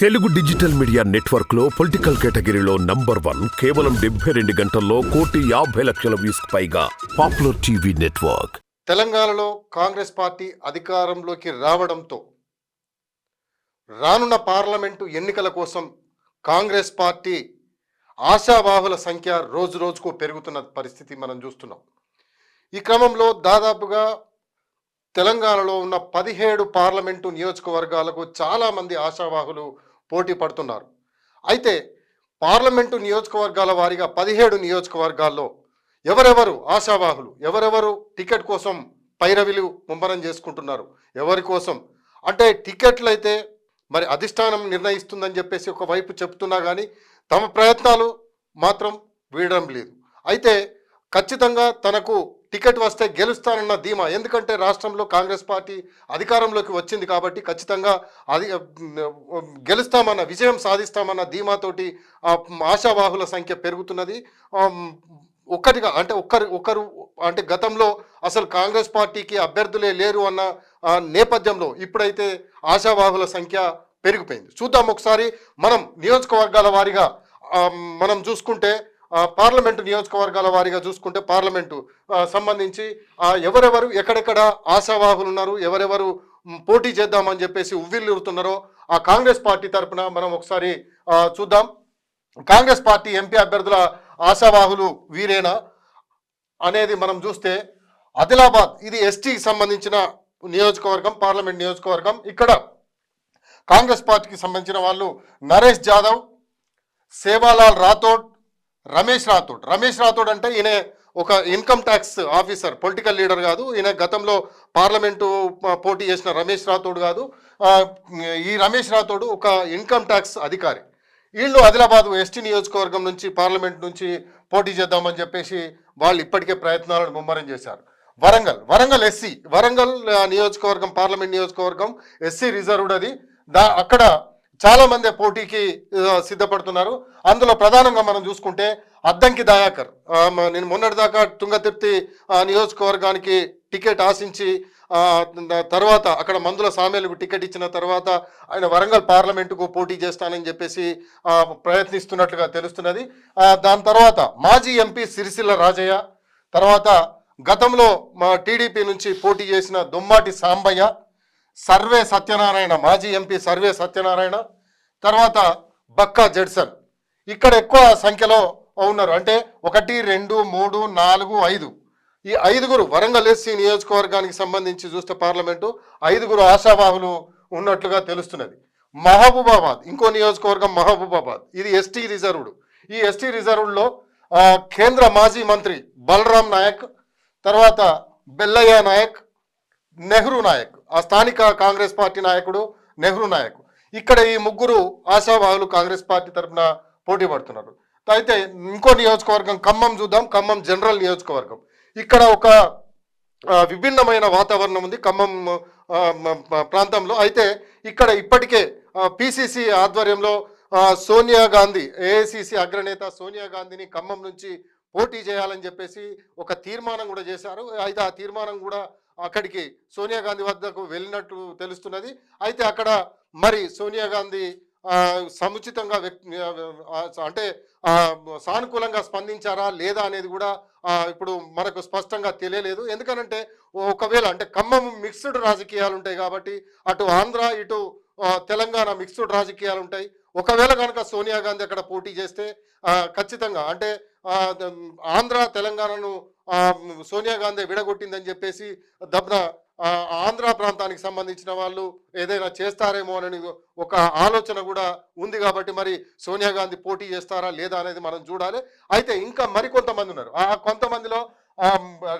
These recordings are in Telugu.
తెలుగు డిజిటల్ మీడియా నెట్వర్క్లో పొలిటికల్ కేటగిరీలో నంబర్ వన్ కేవలం డెబ్బై రెండు గంటల్లో కోటి యాభై లక్షల వ్యూస్ పైగా పాపులర్ టీవీ నెట్వర్క్. తెలంగాణలో కాంగ్రెస్ పార్టీ అధికారంలోకి రావడంతో రానున్న పార్లమెంటు ఎన్నికల కోసం కాంగ్రెస్ పార్టీ ఆశావాహుల సంఖ్య రోజు రోజుకు పెరుగుతున్న పరిస్థితి మనం చూస్తున్నాం. ఈ క్రమంలో దాదాపుగా తెలంగాణలో ఉన్న పదిహేడు పార్లమెంటు నియోజకవర్గాలకు చాలామంది ఆశావాహులు పోటీ పడుతున్నారు. అయితే పార్లమెంటు నియోజకవర్గాల వారీగా పదిహేడు నియోజకవర్గాల్లో ఎవరెవరు ఆశావాహులు ఎవరెవరు టికెట్ కోసం పైరవిలు ముమ్మరం చేసుకుంటున్నారు ఎవరి కోసం? అంటే టికెట్లు అయితే మరి అధిష్టానం నిర్ణయిస్తుందని చెప్పేసి ఒకవైపు చెప్తున్నా కానీ తమ ప్రయత్నాలు మాత్రం వీడడం లేదు. అయితే ఖచ్చితంగా తనకు టికెట్ వస్తే గెలుస్తానన్న ధీమా. ఎందుకంటే రాష్ట్రంలో కాంగ్రెస్ పార్టీ అధికారంలోకి వచ్చింది కాబట్టి ఖచ్చితంగా అది గెలుస్తామన్న విజయం సాధిస్తామన్న ధీమాతోటి ఆశావాహుల సంఖ్య పెరుగుతున్నది. ఒక్కటిగా అంటే ఒక్కరు ఒకరు అంటే గతంలో అసలు కాంగ్రెస్ పార్టీకి అభ్యర్థులే లేరు అన్న నేపథ్యంలో ఇప్పుడైతే ఆశావాహుల సంఖ్య పెరిగిపోయింది. చూద్దాం ఒకసారి మనం నియోజకవర్గాల వారీగా మనం చూసుకుంటే పార్లమెంటు నియోజకవర్గాల వారీగా చూసుకుంటే పార్లమెంటు సంబంధించి ఎవరెవరు ఎక్కడెక్కడ ఆశావాహులు ఉన్నారు ఎవరెవరు పోటీ చేద్దామని చెప్పేసి ఉవ్విల్లుతున్నారో ఆ కాంగ్రెస్ పార్టీ తరపున మనం ఒకసారి చూద్దాం. కాంగ్రెస్ పార్టీ ఎంపీ అభ్యర్థుల ఆశావాహులు వీరేనా అనేది మనం చూస్తే ఆదిలాబాద్ ఇది ఎస్టీకి సంబంధించిన నియోజకవర్గం పార్లమెంట్ నియోజకవర్గం. ఇక్కడ కాంగ్రెస్ పార్టీకి సంబంధించిన వాళ్ళు నరేష్ జాదవ్ సేవాలాల్ రాథోడ్ రమేష్ రాథోడ్. రమేష్ రాథోడ్ అంటే ఈయన ఒక income tax officer political leader కాదు. ఈయన గతంలో పార్లమెంటు పోటీ చేసిన రమేష్ రాథోడ్ కాదు. ఈ రమేష్ రాథోడ్ ఒక ఇన్కమ్ ట్యాక్స్ అధికారి. వీళ్ళు ఆదిలాబాద్ ఎస్టీ నియోజకవర్గం నుంచి పార్లమెంట్ నుంచి పోటీ చేద్దామని చెప్పేసి వాళ్ళు ఇప్పటికే ప్రయత్నాలను ముమ్మరం చేశారు. వరంగల్ వరంగల్ ఎస్సీ వరంగల్ నియోజకవర్గం పార్లమెంట్ నియోజకవర్గం ఎస్సీ రిజర్వ్డ్ అది. దా అక్కడ చాలా మంది పోటీకి సిద్ధపడుతున్నారు. అందులో ప్రధానంగా మనం చూసుకుంటే అద్దంకి దయాకర్. నేను మొన్నటిదాకా తుంగతిర్తి నియోజకవర్గానికి టికెట్ ఆశించి తర్వాత అక్కడ మందుల సామెలకు టికెట్ ఇచ్చిన తర్వాత ఆయన వరంగల్ పార్లమెంటుకు పోటీ చేస్తానని చెప్పేసి ప్రయత్నిస్తున్నట్లుగా తెలుస్తున్నది. దాని తర్వాత మాజీ ఎంపీ సిరిసిల్ల రాజయ్య తర్వాత గతంలో మా టీడీపీ నుంచి పోటీ చేసిన దుమ్మాటి సాంబయ్య సర్వే సత్యనారాయణ మాజీ ఎంపీ సర్వే సత్యనారాయణ తర్వాత బక్కా జడ్సన్. ఇక్కడ ఎక్కువ సంఖ్యలో ఉన్నారు. అంటే ఒకటి రెండు మూడు నాలుగు ఐదు. ఈ ఐదుగురు వరంగల్ ఎస్సీ నియోజకవర్గానికి సంబంధించి చూస్తే పార్లమెంటు ఐదుగురు ఆశావాహులు ఉన్నట్లుగా తెలుస్తున్నది. మహబూబాబాద్ ఇంకో నియోజకవర్గం మహబూబాబాద్. ఇది ఎస్టీ రిజర్వ్డ్. ఈ ఎస్టీ రిజర్వ్డ్లో కేంద్ర మాజీ మంత్రి బలరాం నాయక్ తర్వాత బెల్లయ్య నాయక్ నెహ్రూ నాయక్. ఆ స్థానిక కాంగ్రెస్ పార్టీ నాయకుడు నెహ్రూ నాయక్. ఇక్కడ ఈ ముగ్గురు ఆశావాహులు కాంగ్రెస్ పార్టీ తరఫున పోటీ పడుతున్నారు. అయితే ఇంకో నియోజకవర్గం ఖమ్మం చూద్దాం. ఖమ్మం జనరల్ నియోజకవర్గం. ఇక్కడ ఒక విభిన్నమైన వాతావరణం ఉంది ఖమ్మం ప్రాంతంలో. అయితే ఇక్కడ ఇప్పటికే పిసిసి ఆధ్వర్యంలో సోనియా గాంధీ ఏఐసిసి అగ్రనేత సోనియా గాంధీని ఖమ్మం నుంచి పోటీ చేయాలని చెప్పేసి ఒక తీర్మానం కూడా చేశారు. అయితే ఆ తీర్మానం కూడా అక్కడికి సోనియా గాంధీ వద్దకు వెళ్ళినట్టు తెలుస్తున్నది. అయితే అక్కడ మరి సోనియా గాంధీ సముచితంగా అంటే సానుకూలంగా స్పందించారా లేదా అనేది కూడా ఇప్పుడు మనకు స్పష్టంగా తెలియలేదు. ఎందుకనంటే ఒకవేళ అంటే ఖమ్మం మిక్స్డ్ రాజకీయాలు ఉంటాయి కాబట్టి అటు ఆంధ్ర ఇటు తెలంగాణ మిక్స్డ్ రాజకీయాలు ఉంటాయి. ఒకవేళ కనుక సోనియా గాంధీ అక్కడ పోటీ చేస్తే ఖచ్చితంగా అంటే ఆంధ్ర తెలంగాణను సోనియా గాంధీ విడగొట్టిందని చెప్పేసి దబ్న ఆంధ్ర ప్రాంతానికి సంబంధించిన వాళ్ళు ఏదైనా చేస్తారేమో అని ఒక ఆలోచన కూడా ఉంది కాబట్టి మరి సోనియా గాంధీ పోటీ చేస్తారా లేదా అనేది మనం చూడాలి. అయితే ఇంకా మరికొంతమంది ఉన్నారు. ఆ కొంతమందిలో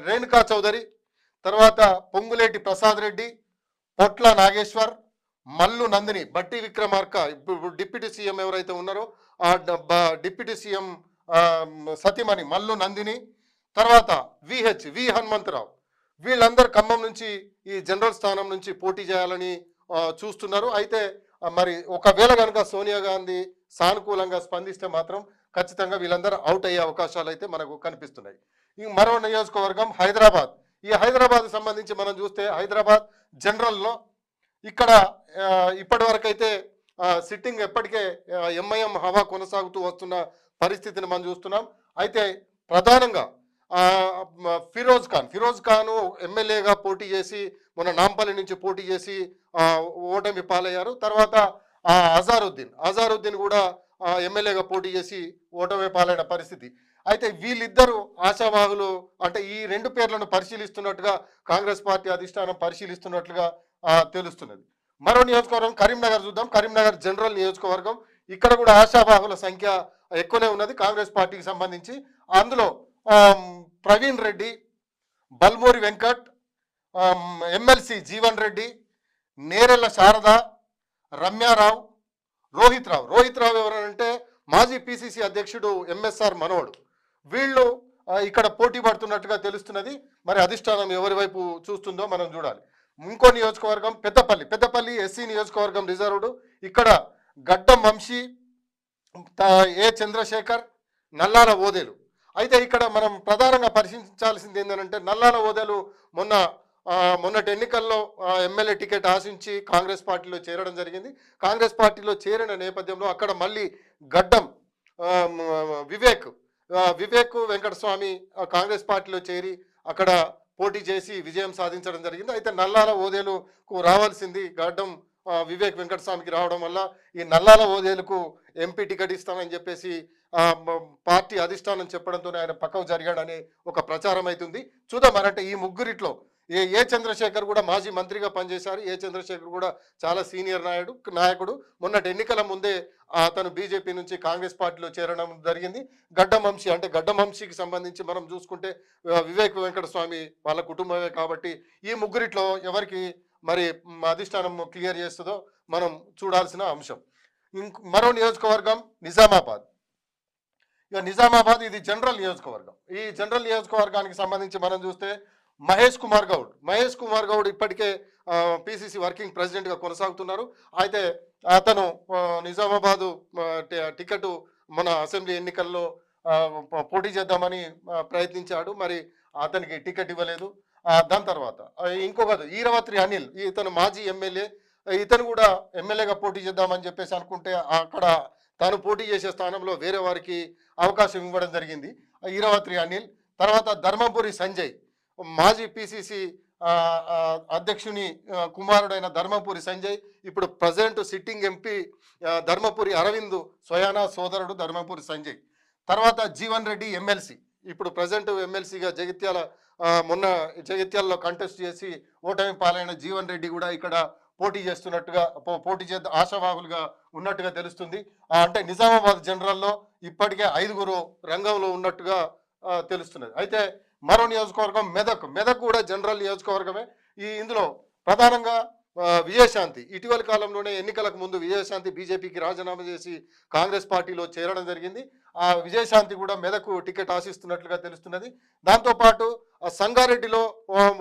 రేణుకా చౌదరి తర్వాత పొంగులేటి ప్రసాద్ రెడ్డి పొట్ల నాగేశ్వర్ మల్లు నందిని బట్టి విక్రమార్క ఇప్పుడు డిప్యూటీ సీఎం ఎవరైతే ఉన్నారో ఆ డ- బ- డిప్యూటీ సీఎం సతీమణి మల్లు నందిని తర్వాత విహెచ్ వి హనుమంతరావు. వీళ్ళందరూ ఖమ్మం నుంచి ఈ జనరల్ స్థానం నుంచి పోటీ చేయాలని చూస్తున్నారు. అయితే మరి ఒకవేళ కనుక సోనియా గాంధీ సానుకూలంగా స్పందిస్తే మాత్రం ఖచ్చితంగా వీళ్ళందరూ అవుట్ అయ్యే అవకాశాలు అయితే మనకు కనిపిస్తున్నాయి. ఈ మరో నియోజకవర్గం హైదరాబాద్. ఈ హైదరాబాద్ సంబంధించి మనం చూస్తే హైదరాబాద్ జనరల్లో ఇక్కడ ఇప్పటి సిట్టింగ్ ఎప్పటికే ఎంఐఎం హవా కొనసాగుతూ వస్తున్న పరిస్థితిని మనం చూస్తున్నాం. అయితే ప్రధానంగా ఫిరోజ్ ఖాన్ ఫిరోజ్ ఖాన్ ఎమ్మెల్యేగా పోటీ చేసి మొన్న నాంపల్లి నుంచి పోటీ చేసి ఓటమి పాలయ్యారు. తర్వాత ఆ, అజారుద్దీన్ అజారుద్దీన్ కూడా ఎమ్మెల్యేగా పోటీ చేసి ఓటమి పాలైన పరిస్థితి. అయితే వీళ్ళిద్దరూ ఆశావాహులు అంటే ఈ రెండు పేర్లను పరిశీలిస్తున్నట్టుగా కాంగ్రెస్ పార్టీ అధిష్టానం పరిశీలిస్తున్నట్లుగా తెలుస్తున్నది. మరో నియోజకవర్గం కరీంనగర్ చూద్దాం. కరీంనగర్ జనరల్ నియోజకవర్గం. ఇక్కడ కూడా ఆశావాహుల సంఖ్య ఎక్కువనే ఉన్నది కాంగ్రెస్ పార్టీకి సంబంధించి. అందులో ప్రవీణ్ రెడ్డి బల్మూరి వెంకట్ ఎమ్మెల్సీ జీవన్ రెడ్డి నేరెళ్ళ శారద రమ్యారావు రోహిత్ రావు. రోహిత్ రావు ఎవరంటే మాజీ పిసిసి అధ్యక్షుడు ఎంఎస్ఆర్ మనోడు. వీళ్ళు ఇక్కడ పోటీ పడుతున్నట్టుగా తెలుస్తున్నది. మరి అధిష్టానం ఎవరి వైపు చూస్తుందో మనం చూడాలి. ఇంకో నియోజకవర్గం పెద్దపల్లి. పెద్దపల్లి ఎస్సీ నియోజకవర్గం రిజర్వ్డ్. ఇక్కడ గడ్డం వంశీ త- ఏ చంద్రశేఖర్ నల్లాల ఓదేలు. అయితే ఇక్కడ మనం ప్రధానంగా పరిశీలించాల్సింది ఏంటంటే నల్లాల ఓదలు మొన్న మొన్నటి ఎన్నికల్లో ఎమ్మెల్యే టికెట్ ఆశించి కాంగ్రెస్ పార్టీలో చేరడం జరిగింది. కాంగ్రెస్ పార్టీలో చేరిన నేపథ్యంలో అక్కడ మళ్ళీ గడ్డం వివేక్ వివేక్ వెంకటస్వామి కాంగ్రెస్ పార్టీలో చేరి అక్కడ పోటీ చేసి విజయం సాధించడం జరిగింది. అయితే నల్లాల ఓదేలుకు రావాల్సింది గడ్డం వివేక్ వెంకటస్వామికి రావడం వల్ల ఈ నల్లాల ఓదేలుకు ఎంపీ టికెట్ ఇస్తామని చెప్పేసి పార్టీ అధిష్టానం చెప్పడంతో ఆయన పక్కకు జరిగాడనే ఒక ప్రచారం అవుతుంది చూద్దాం అంటే ఈ ముగ్గురిట్లో ఏ ఏ చంద్రశేఖర్ కూడా మాజీ మంత్రిగా పనిచేశారు ఏ చంద్రశేఖర్ కూడా చాలా సీనియర్ నాయుడు నాయకుడు. మొన్నటి ఎన్నికల ముందే అతను బీజేపీ నుంచి కాంగ్రెస్ పార్టీలో చేరడం జరిగింది. గడ్డమంశీ అంటే గడ్డమంశీకి సంబంధించి మనం చూసుకుంటే వివేక్ వెంకటస్వామి వాళ్ళ కుటుంబమే కాబట్టి ఈ ముగ్గురిట్లో ఎవరికి మరి అధిష్టానం క్లియర్ చేస్తుందో మనం చూడాల్సిన అంశం. ఇంక మరో నియోజకవర్గం నిజామాబాద్. ఇక నిజామాబాద్ ఇది జనరల్ నియోజకవర్గం. ఈ జనరల్ నియోజకవర్గానికి సంబంధించి మనం చూస్తే మహేష్ కుమార్ గౌడ్. మహేష్ కుమార్ గౌడ్ ఇప్పటికే పిసిసి వర్కింగ్ ప్రెసిడెంట్గా కొనసాగుతున్నారు. అయితే అతను నిజామాబాదు టికెట్ మన అసెంబ్లీ ఎన్నికల్లో పోటీ చేద్దామని ప్రయత్నించాడు. మరి అతనికి టికెట్ ఇవ్వలేదు. దాని తర్వాత ఆ, ఈరవత్రి అనిల్ ఇతను మాజీ ఎమ్మెల్యే ఇతను కూడా ఎమ్మెల్యేగా పోటీ చేద్దామని చెప్పేసి అనుకుంటే అక్కడ తాను పోటీ చేసే స్థానంలో వేరే వారికి అవకాశం ఇవ్వడం జరిగింది. ఈరవత్రి అనిల్ తర్వాత ధర్మపురి సంజయ్ మాజీ పిసిసి అధ్యక్షుని కుమారుడైన ధర్మపురి సంజయ్ ఇప్పుడు present sitting MP Dharmapuri Arvind స్వయానా సోదరుడు ధర్మపురి సంజయ్. తర్వాత జీవన్ రెడ్డి ఎమ్మెల్సీ ఇప్పుడు ప్రజెంట్ ఎమ్మెల్సీగా జగిత్యాల మొన్న జగిత్యాలలో కంటెస్ట్ చేసి ఓటమి పాలైన జీవన్ రెడ్డి కూడా ఇక్కడ పోటీ చేస్తున్నట్టుగా పో- పోటీ చేద్ద ఆశావాహులుగా ఉన్నట్టుగా తెలుస్తుంది. అంటే నిజామాబాద్ జనరల్లో ఇప్పటికే ఐదుగురు రంగంలో ఉన్నట్టుగా తెలుస్తున్నది. అయితే మరో నియోజకవర్గం మెదక్. మెదక్ కూడా జనరల్ నియోజకవర్గమే. ఈ ఇందులో ప్రధానంగా విజయశాంతి ఇటీవల కాలంలోనే ఎన్నికలకు ముందు విజయశాంతి బీజేపీకి రాజీనామా చేసి కాంగ్రెస్ పార్టీలో చేరడం జరిగింది. ఆ విజయశాంతి కూడా మెదకు టికెట్ ఆశిస్తున్నట్లుగా తెలుస్తున్నది. దాంతోపాటు ఆ సంగారెడ్డిలో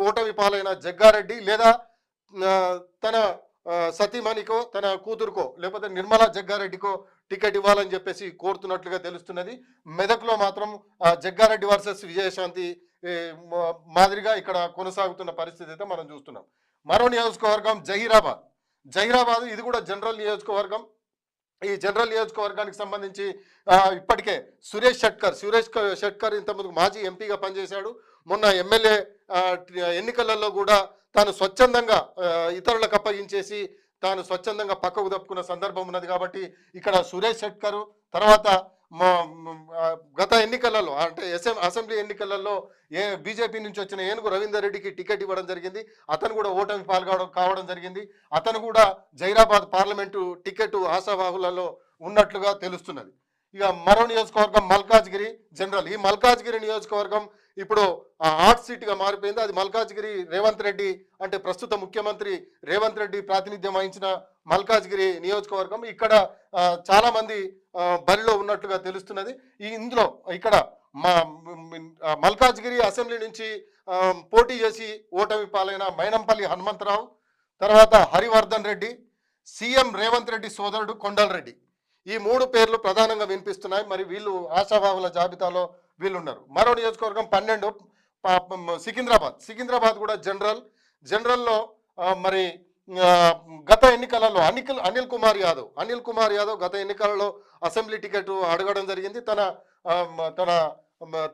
ఓటమి పాలైన జగ్గారెడ్డి లేదా తన సతీమణికో తన కూతురుకో లేకపోతే నిర్మలా జగ్గారెడ్డికో టికెట్ ఇవ్వాలని చెప్పేసి కోరుతున్నట్లుగా తెలుస్తున్నది. మెదక్లో మాత్రం జగ్గారెడ్డి వర్సెస్ విజయశాంతి మాదిరిగా ఇక్కడ కొనసాగుతున్న పరిస్థితి అయితే మనం చూస్తున్నాం. మరో నియోజకవర్గం జహీరాబాద్. జహీరాబాద్ ఇది కూడా జనరల్ నియోజకవర్గం. ఈ జనరల్ నియోజకవర్గానికి సంబంధించి ఇప్పటికే సురేష్ షట్కర్ సురేష్ క- షట్కర్ ఇంతకుముందు మాజీ ఎంపీగా పనిచేశాడు. మొన్న ఎమ్మెల్యే ఎన్నికలలో కూడా తాను స్వచ్ఛందంగా ఇతరులకు అప్పగించేసి తాను స్వచ్ఛందంగా పక్కకు తప్పుకున్న సందర్భం ఉన్నది కాబట్టి ఇక్కడ సురేష్ శెట్కర్ తర్వాత మా- గత ఎన్నికలలో అంటే ఎస్ఎం అసెంబ్లీ ఎన్నికలలో ఏ బీజేపీ నుంచి వచ్చిన ఏనుగు రవీందర్ రెడ్డికి టికెట్ ఇవ్వడం జరిగింది. అతను కూడా ఓటమి పాల్గొనడం కావడం జరిగింది. అతను కూడా జైరాబాద్ పార్లమెంటు టికెట్ ఆశావాహులలో ఉన్నట్లుగా తెలుస్తున్నది. ఇక మరో నియోజకవర్గం మల్కాజ్గిరి జనరల్. ఈ మల్కాజ్గిరి నియోజకవర్గం ఇప్పుడు హాట్ సీట్గా మారిపోయింది. అది మల్కాజ్గిరి రేవంత్ రెడ్డి అంటే ప్రస్తుత ముఖ్యమంత్రి రేవంత్ రెడ్డి ప్రాతినిధ్యం వహించిన మల్కాజ్గిరి నియోజకవర్గం. ఇక్కడ చాలామంది బరిలో ఉన్నట్లుగా తెలుస్తున్నది. ఈ ఇందులో ఇక్కడ మా మల్కాజ్గిరి అసెంబ్లీ నుంచి పోటీ చేసి ఓటమి పాలైన మైనంపల్లి హనుమంతరావు తర్వాత హరివర్ధన్ రెడ్డి సీఎం రేవంత్ రెడ్డి సోదరుడు కొండల్ ఈ మూడు పేర్లు ప్రధానంగా వినిపిస్తున్నాయి. మరి వీళ్ళు ఆశాభావుల జాబితాలో వీళ్ళు ఉన్నారు మరో నియోజకవర్గం పన్నెండు సికింద్రాబాద్. సికింద్రాబాద్ కూడా జనరల్. జనరల్లో మరి గత ఎన్నికలలో అనిల్ అనిల్ కుమార్ యాదవ్. అనిల్ కుమార్ యాదవ్ గత ఎన్నికలలో అసెంబ్లీ టికెట్ అడగడం జరిగింది. తన తన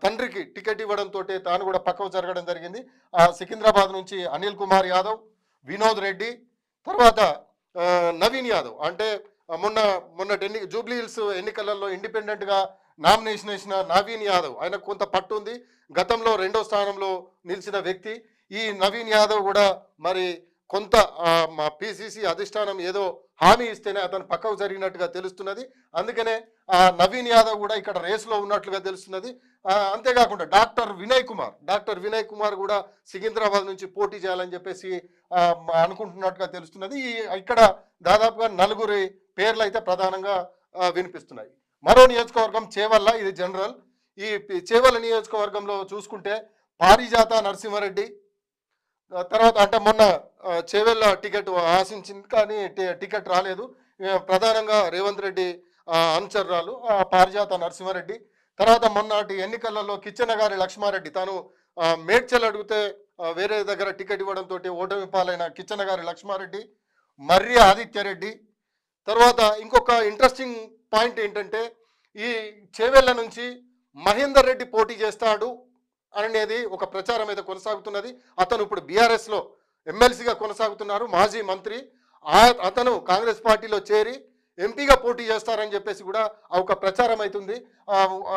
తండ్రికి టికెట్ ఇవ్వడంతో తాను కూడా పక్కకు జరగడం జరిగింది. ఆ సికింద్రాబాద్ నుంచి అనిల్ కుమార్ యాదవ్ వినోద్ రెడ్డి తర్వాత నవీన్ యాదవ్. అంటే మొన్న మొన్న ఎన్ని జూబ్లీ హిల్స్ ఎన్నికలలో ఇండిపెండెంట్గా నామినేషన్ వేసిన నవీన్ యాదవ్ ఆయనకు కొంత పట్టు ఉంది. గతంలో రెండో స్థానంలో నిలిచిన వ్యక్తి. ఈ నవీన్ యాదవ్ కూడా మరి కొంత మా పిసిసి అధిష్టానం ఏదో హామీ ఇస్తేనే అతను పక్కకు జరిగినట్టుగా తెలుస్తున్నది. అందుకనే ఆ నవీన్ యాదవ్ కూడా ఇక్కడ రేసులో ఉన్నట్లుగా తెలుస్తున్నది. అంతేకాకుండా డాక్టర్ వినయ్ కుమార్ డాక్టర్ వినయ్ కుమార్ కూడా సికింద్రాబాద్ నుంచి పోటీ చేయాలని చెప్పేసి అనుకుంటున్నట్టుగా తెలుస్తున్నది. ఈ ఇక్కడ దాదాపుగా నలుగురి పేర్లు అయితే ప్రధానంగా వినిపిస్తున్నాయి. మరో నియోజకవర్గం చేవల్ల ఇది జనరల్. ఈ చేవల్ల నియోజకవర్గంలో చూసుకుంటే పారిజాత నరసింహారెడ్డి తర్వాత అంటే మొన్న చేవెళ్ళ టికెట్ ఆశించింది కానీ టికెట్ రాలేదు. ప్రధానంగా రేవంత్ రెడ్డి అనుచరురాలు పారిజాత నరసింహారెడ్డి. తర్వాత మొన్నటి ఎన్నికలలో కిచ్చెనగారి లక్ష్మారెడ్డి తాను మేడ్చలు మేడ్చల్ అడిగితే వేరే దగ్గర టికెట్ ఇవ్వడంతో ఓటమి పాలైన కిచ్చెనగారి లక్ష్మారెడ్డి మర్రి ఆదిత్యారెడ్డి తర్వాత ఇంకొక ఇంట్రెస్టింగ్ పాయింట్ ఏంటంటే ఈ చేవెళ్ళ నుంచి మహేందర్ రెడ్డి పోటీ చేస్తాడు అనేది ఒక ప్రచారం అయితే కొనసాగుతున్నది. అతను ఇప్పుడు బీఆర్ఎస్లో ఎమ్మెల్సీగా కొనసాగుతున్నారు మాజీ మంత్రి. ఆ- అతను కాంగ్రెస్ పార్టీలో చేరి ఎంపీగా పోటీ చేస్తారని చెప్పేసి కూడా ఒక ప్రచారం అవుతుంది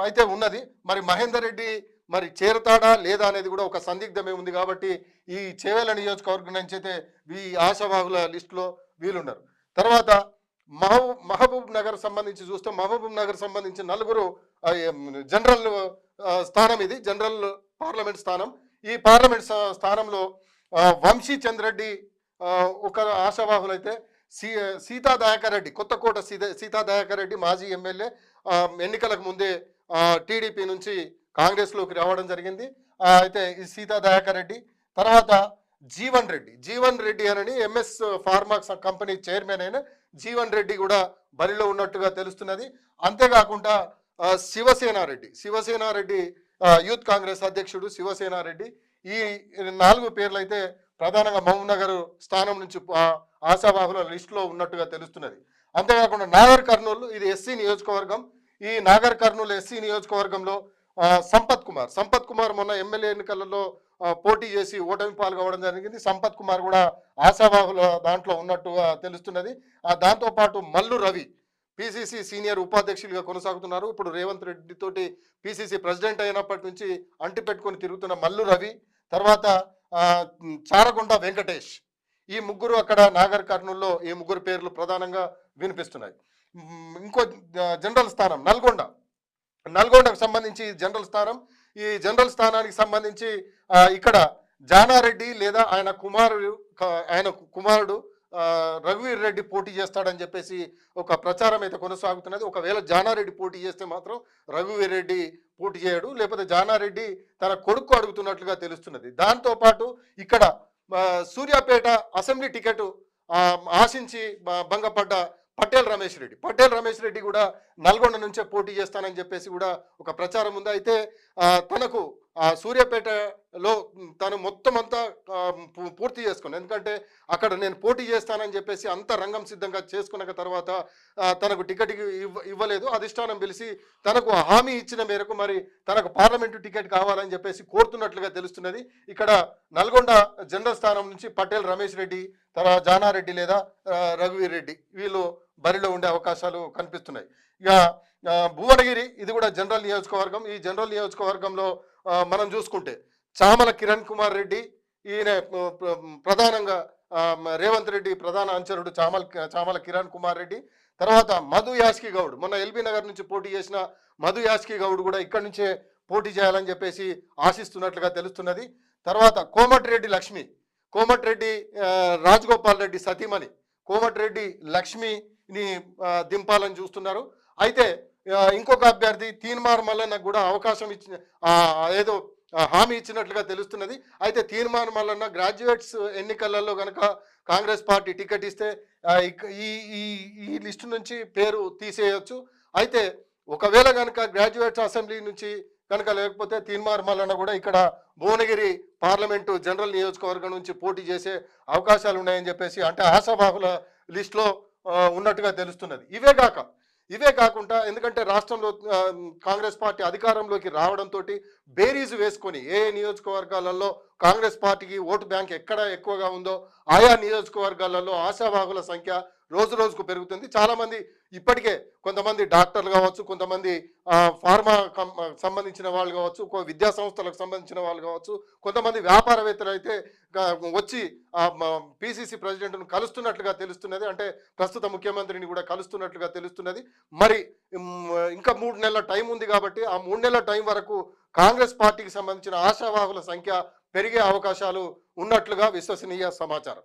అయితే ఉన్నది. మరి మహేందర్ రెడ్డి మరి చేరతాడా లేదా అనేది కూడా ఒక సందిగ్ధమే ఉంది కాబట్టి ఈ చేవేల నియోజకవర్గం నుంచి అయితే ఈ ఆశావాహుల లిస్టులో వీలున్నారు. తర్వాత మహబూబ్ మహబూబ్ నగర్ సంబంధించి చూస్తే మహబూబ్ నగర్ సంబంధించి నలుగురు జనరల్ స్థానం ఇది జనరల్ పార్లమెంట్ స్థానం. ఈ పార్లమెంట్ స్థా- స్థానంలో వంశీ చంద్రెడ్డి ఒక ఆశావాహులు అయితే సీ సీతా దయాకర్ రెడ్డి కొత్తకోట సీతా సీతా దయాకర్ రెడ్డి మాజీ ఎమ్మెల్యే ఎన్నికలకు ముందే టీడీపీ నుంచి కాంగ్రెస్లోకి రావడం జరిగింది. అయితే ఈ సీతా దయాకర్ రెడ్డి తర్వాత జీవన్ రెడ్డి జీవన్ రెడ్డి అని ఎంఎస్ ఫార్మాక్స్ కంపెనీ చైర్మన్ అయిన జీవన్ రెడ్డి కూడా బరిలో ఉన్నట్టుగా తెలుస్తున్నది. అంతేకాకుండా శివసేనారెడ్డి శివసేనారెడ్డి యూత్ కాంగ్రెస్ అధ్యక్షుడు శివసేనారెడ్డి ఈ నాలుగు పేర్లు అయితే ప్రధానంగా మహబూబ్ నగర్ స్థానం నుంచి ఆశావాహుల లిస్టులో ఉన్నట్టుగా తెలుస్తున్నది. అంతేకాకుండా నాగర్ కర్నూలు ఇది ఎస్సీ నియోజకవర్గం. ఈ నాగర్ కర్నూలు ఎస్సీ నియోజకవర్గంలో సంపత్ కుమార్ సంపత్ కుమార్ మొన్న ఎమ్మెల్యే ఎన్నికలలో పోటీ చేసి ఓటమి పాల్గొవడం జరిగింది. సంపత్ కుమార్ కూడా ఆశావాహుల దాంట్లో ఉన్నట్టుగా తెలుస్తున్నది. దాంతోపాటు మల్లు రవి పిసిసి సీనియర్ ఉపాధ్యక్షులుగా కొనసాగుతున్నారు. ఇప్పుడు రేవంత్ రెడ్డితోటి పిసిసి ప్రెసిడెంట్ అయినప్పటి నుంచి అంటి పెట్టుకొని తిరుగుతున్న మల్లు రవి తర్వాత చారగొండ వెంకటేష్ ఈ ముగ్గురు అక్కడ నాగర్ కర్నూల్లో ఈ ముగ్గురు పేర్లు ప్రధానంగా వినిపిస్తున్నాయి. ఇంకో జనరల్ స్థానం నల్గొండ. నల్గొండకు సంబంధించి జనరల్ స్థానం. ఈ జనరల్ స్థానానికి సంబంధించి ఇక్కడ జానారెడ్డి లేదా ఆయన కుమారుడు ఆయన కుమారుడు రఘువీర్ రెడ్డి పోటీ చేస్తాడని చెప్పేసి ఒక ప్రచారం అయితే కొనసాగుతున్నది. ఒకవేళ జానారెడ్డి పోటీ చేస్తే మాత్రం రఘువీర్ రెడ్డి పోటీ చేయడు లేకపోతే జానారెడ్డి తన కొడుకు అడుగుతున్నట్లుగా తెలుస్తున్నది. దాంతోపాటు ఇక్కడ సూర్యాపేట అసెంబ్లీ టికెట్ ఆశించి భంగపడ్డ పటేల్ రమేష్ రెడ్డి. పటేల్ రమేష్ రెడ్డి కూడా నల్గొండ నుంచే పోటీ చేస్తానని చెప్పేసి కూడా ఒక ప్రచారం ఉంది. అయితే తనకు సూర్యాపేటలో తను మొత్తం అంతా పూర్తి చేసుకుని ఎందుకంటే అక్కడ నేను పోటీ చేస్తానని చెప్పేసి అంత రంగం సిద్ధంగా చేసుకున్న తర్వాత తనకు టికెట్ ఇవ్వ ఇవ్వలేదు. అధిష్టానం పిలిచి తనకు హామీ ఇచ్చిన మేరకు మరి తనకు పార్లమెంటు టికెట్ కావాలని చెప్పేసి కోరుతున్నట్లుగా తెలుస్తున్నది. ఇక్కడ నల్గొండ జనరల్ స్థానం నుంచి పటేల్ రమేష్ రెడ్డి తర్వాత జానారెడ్డి లేదా రఘువీర్ రెడ్డి వీళ్ళు బరిలో ఉండే అవకాశాలు కనిపిస్తున్నాయి. ఇక భువనగిరి ఇది కూడా జనరల్ నియోజకవర్గం. ఈ జనరల్ నియోజకవర్గంలో మనం చూసుకుంటే చామల కిరణ్ కుమార్ రెడ్డి ఈయన ప్రధానంగా రేవంత్ రెడ్డి ప్రధాన అనుచరుడు చామల చామల కిరణ్ కుమార్ రెడ్డి తర్వాత మధు యాస్కి గౌడ్. మొన్న ఎల్బీ నగర్ నుంచి పోటీ చేసిన మధు యాస్కి గౌడ్ కూడా ఇక్కడి నుంచే పోటీ చేయాలని చెప్పేసి ఆశిస్తున్నట్లుగా తెలుస్తున్నది. తర్వాత కోమటిరెడ్డి లక్ష్మి కోమటిరెడ్డి రాజగోపాల్ రెడ్డి సతీమణి కోమటిరెడ్డి లక్ష్మిని దింపాలని చూస్తున్నారు. అయితే ఇంకొక అభ్యర్థి తీన్మార్ మల్లన్నకు కూడా అవకాశం ఇచ్చిన ఏదో హామీ ఇచ్చినట్లుగా తెలుస్తున్నది. అయితే తీర్మాన్ మల్లన్న గ్రాడ్యుయేట్స్ ఎన్నికలలో కనుక కాంగ్రెస్ పార్టీ టికెట్ ఇస్తే ఈ ఈ ఈ లిస్టు నుంచి పేరు తీసేయొచ్చు. అయితే ఒకవేళ కనుక గ్రాడ్యుయేట్స్ అసెంబ్లీ నుంచి కనుక లేకపోతే తీన్మార్ మల్లన్న కూడా ఇక్కడ భువనగిరి పార్లమెంటు జనరల్ నియోజకవర్గం నుంచి పోటీ చేసే అవకాశాలు ఉన్నాయని చెప్పేసి అంటే ఆశాబాహుల లిస్టులో ఉన్నట్టుగా తెలుస్తున్నది. ఇవే కాక ఇవే కాకుండా ఎందుకంటే రాష్ట్రంలో కాంగ్రెస్ పార్టీ అధికారంలోకి రావడంతో బేరీజు వేసుకొని ఏ ఏ నియోజకవర్గాలలో కాంగ్రెస్ పార్టీకి ఓటు బ్యాంక్ ఎక్కడ ఎక్కువగా ఉందో ఆయా నియోజకవర్గాలలో ఆశావాహుల సంఖ్య రోజు రోజుకు పెరుగుతుంది. చాలామంది ఇప్పటికే కొంతమంది డాక్టర్లు కావచ్చు కొంతమంది ఫార్మా సంబంధించిన వాళ్ళు కావచ్చు విద్యా సంస్థలకు సంబంధించిన వాళ్ళు కావచ్చు కొంతమంది వ్యాపారవేత్తలు అయితే వచ్చి పిసిసి ప్రెసిడెంట్ను కలుస్తున్నట్లుగా తెలుస్తున్నది. అంటే ప్రస్తుత ముఖ్యమంత్రిని కూడా కలుస్తున్నట్లుగా తెలుస్తున్నది. మరి ఇంకా మూడు నెలల టైం ఉంది కాబట్టి ఆ మూడు నెలల టైం వరకు కాంగ్రెస్ పార్టీకి సంబంధించిన ఆశావాహుల సంఖ్య పెరిగే అవకాశాలు ఉన్నట్లుగా విశ్వసనీయ సమాచారం.